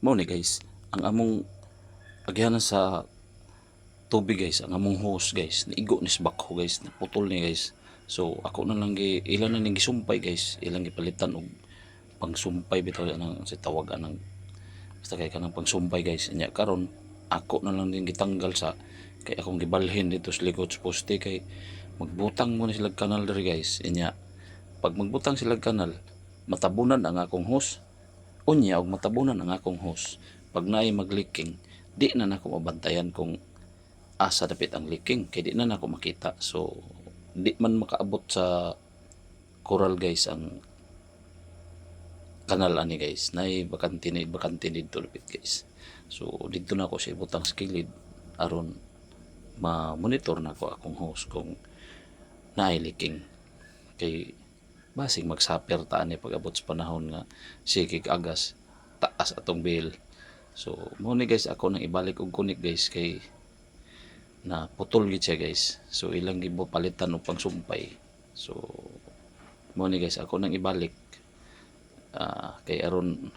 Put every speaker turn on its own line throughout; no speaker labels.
Mao ni guys, ang among agyanan sa tubig guys, ang among hose guys, naigo ni bakho guys, naputol ni guys. So ako na lang gi ilan na ning gisumpay guys, ilang gipalitan og pangsumpay bitaw nang si tawag anang basta kay kanang pangsumpay guys. Nya karon ako na lang din gitanggal sa kay akong gibalhin dito sa likod sa poste kay magbutang mo ni sila kanal diri guys. Inya pag magbutang sila kanal, matabunan ang akong hose. Unya og matabunan ang akong hose. Pag naay magliking, di na nako mabantayan kung asa dapit ang leaking kay di na nako makita. So di man makaabot sa coral guys ang kanal ani guys nay bakante ni bakante dito dapit guys so dito na ako sa ibutang sa aron ma-monitor na ko akong host kung naay leaking kay basig magsaper ta ani pag abot sa panahon nga sikig agas taas atong bill. So mo ni guys ako nang ibalik og kunik guys kay na putol gid siya guys. So ilang gibo palitan og pangsumpay. So mo ni guys ako nang ibalik ah, kay aron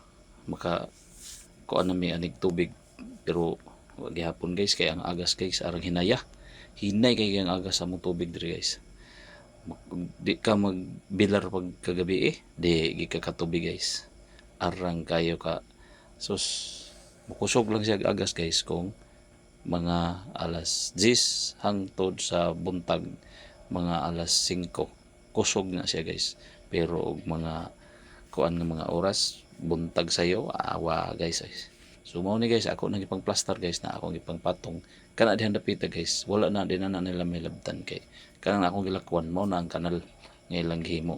maka kuan na mi anig tubig. Pero wag gihapon guys kay ang agas guys arang hinaya. Hinay kay ang agas sa mong tubig diri guys. Mag- di ka magbilar pag kagabi eh. Di gi ka katubig guys. Arang kayo ka. Sus mukusog lang siya agas guys kung mga alas 10 hangtod sa buntag mga alas 5 kusog na siya guys. Pero og mga kuan nga mga oras buntag sayo awa guys guys so mao ni guys ako nang ipang plaster guys na akong ipang patong kana dihan dapita guys. Wala na din na nila may labtan kay. Kana na akong gilakwan mao na ang kanal nga ilang gihimo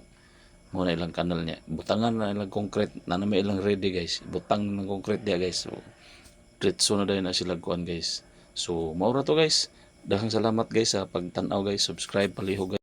mo na ilang kanal niya. Butangan na ilang concrete. Na may ilang ready guys. Butang ng concrete dia guys. So diretso na dahil na sila kuan guys. So maura to guys. Daghang salamat guys sa pagtan-aw guys. Subscribe palihog guys